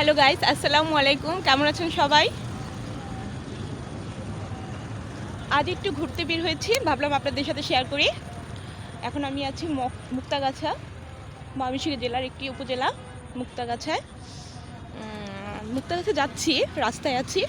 Hello guys আসসালামু আলাইকুম কেমন আছেন সবাই? আজ একটু ঘুরতে বের হয়েছি। ভাবলাম আপনাদের সাথে শেয়ার করি। এখন আমি আছি মক- মুক্তাগাছা, ময়মনসিংহ জেলার একটি উপজেলা মুক্তাগাছায় মুক্তাগাছা যাচ্ছি, রাস্তায় আছি।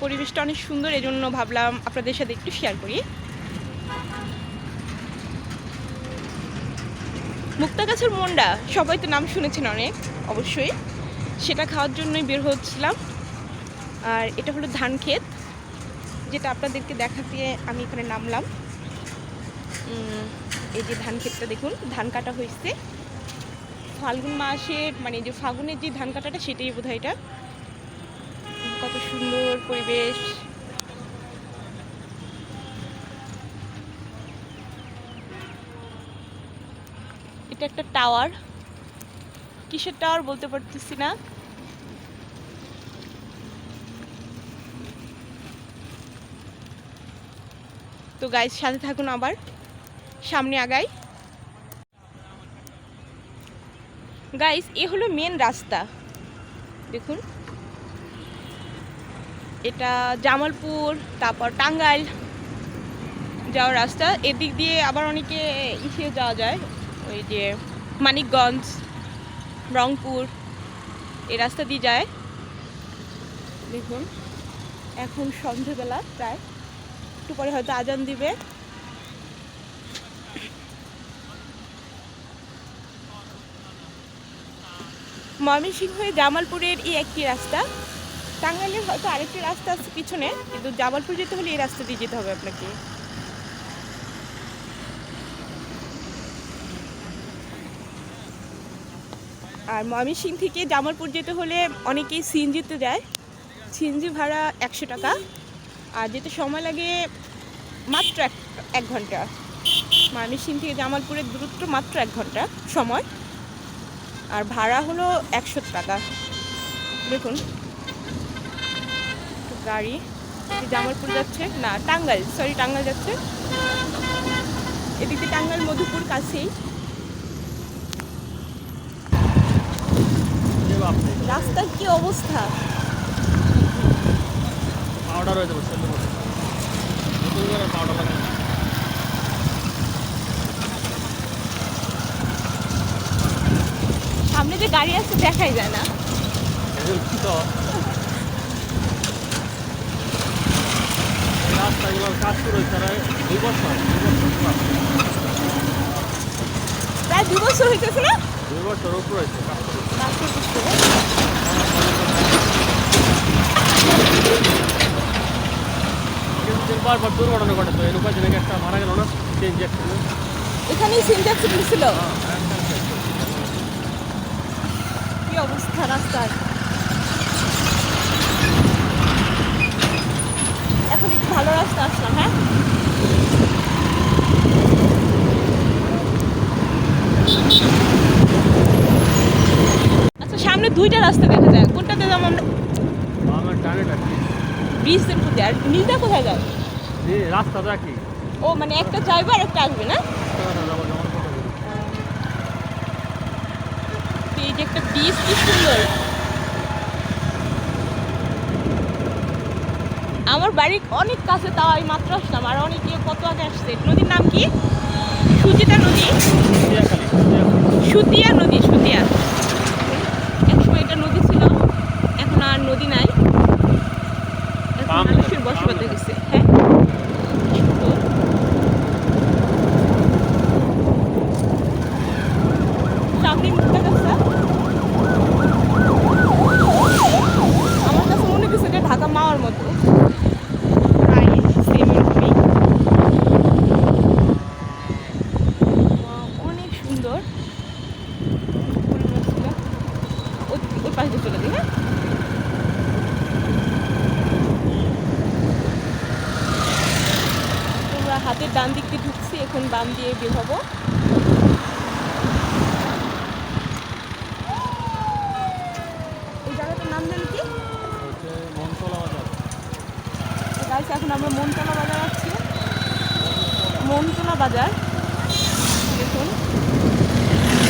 পরিবেশটা অনেক সুন্দর, এজন্য ভাবলাম আপনাদের সাথে একটু শেয়ার করি। মুক্তাগাছার মন্ডা, সবাই তো নাম শুনেছেন অনেক, অবশ্যই। সেটা খাওয়ার জন্যই বের হচ্ছিলাম। আর এটা হলো ধান ক্ষেত, যেটা আপনাদেরকে দেখাতে আমি এখানে নামলাম। এই যে ধান ক্ষেতটা দেখুন, ধান কাটা হয়েছে। ফাল্গুন মাসের মানে যে ফাগুনের যে ধান কাটাটা, সেটাই বোধ হয় এটা। কত সুন্দর পরিবেশ। এটা একটা টাওয়ার। কিসের টাওয়ার বলতে পারতেছি না। তো গাইজ সাথে থাকুন আবার। সামনে আগাই। গাইস এ হলো মেন রাস্তা। দেখুন। এটা জামালপুর, তারপর টাঙ্গাইল যাওয়ার রাস্তা। এদিক দিয়ে আবার অনেকে ইসে যাওয়া যায়। ওই যে মানিকগঞ্জ। রংপুর। এই রাস্তা দিয়ে যায়। দেখুন, এখন সন্ধেবেলা প্রায়। একটু পরে হয়তো আজান দিবে। ময়মনসিংহ হয়ে জামালপুরের এই একটি রাস্তা। টাঙ্গাইলের হয়তো আরেকটি রাস্তা আছে পিছনে, কিন্তু জামালপুর যেতে হলে এই রাস্তা দিয়ে যেতে হবে আপনাকে। আর ময়মনসিং থেকে জামালপুর যেতে হলে অনেকেই সিএনজিতে যায়। সিএনজি ভাড়া একশো টাকা। আর যেতে সময় লাগে মাত্র এক এক ঘণ্টা। ময়মনসিং থেকে জামালপুরের দূরত্ব মাত্র এক ঘণ্টা সময়। আর ভাড়া হলো একশো টাকা। দেখুন। গাড়ি। জামালপুর যাচ্ছে। না, টাঙ্গাইল। সরি, টাঙ্গাইল যাচ্ছে। এদিকে টাঙ্গাইল মধুপুর কাছেই। রাস্তার কি অবস্থা? পাউডার হয়ে যাবে পাউডার লাগে সামনে যে গাড়ি আছে দেখাই যায় না। রাস্তাগুলোর কাজ শুরু হয়েছে দুই বছর প্রায় দু বছর না? দুই বছর উপর হয়েছে কাজ পর দুর্ঘটনা ঘটে তো এর উপায় একটা মারা গেল না সেই ইঞ্জেকশন এখানেই সিনট্যাক্স ছিল কি অবস্থা রাস্তার? এখন একটু ভালো রাস্তা আসলাম হ্যাঁ? আচ্ছা সামনে দুইটা রাস্তা দেখা যায়। কোনটাতে যেমন আমার? ব্রিজের প্রতি আর নীলটা কোথায় যায়? রাস্তাটা কি? ও মানে একটা যাইবে আর একটা আসবে না? এই যে একটা ব্রিজ কি সুন্দর। আমার বাড়ির অনেক কাছে তাও আমি মাত্র আসলাম আর অনেকে কত আগে আসছে। নদীর নাম কি? সুচিতা নদী। সুতিয়া নদী সুতিয়া। একসময় এটা নদী ছিল এখন আর নদী নাই। মানুষের বসবাস গেছে। হ্যাঁ সুন্দর। সামনে মুক্তা গাছা আমার কাছে মনে হচ্ছে যে ঢাকা মাওয়ার মতো প্রায় সেম এরকমই Wow, অনেক সুন্দর ওই পাশে দিয়ে চলে দিই হ্যাঁ? হাতের ডান দিক দিয়ে ঢুকছি এখন বাম দিয়ে বের হব। এখন আমরা মনতলা বাজার আছি মনতলা বাজার।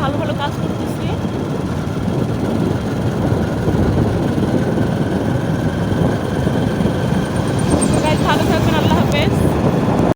ভালো ভালো কাজ করতে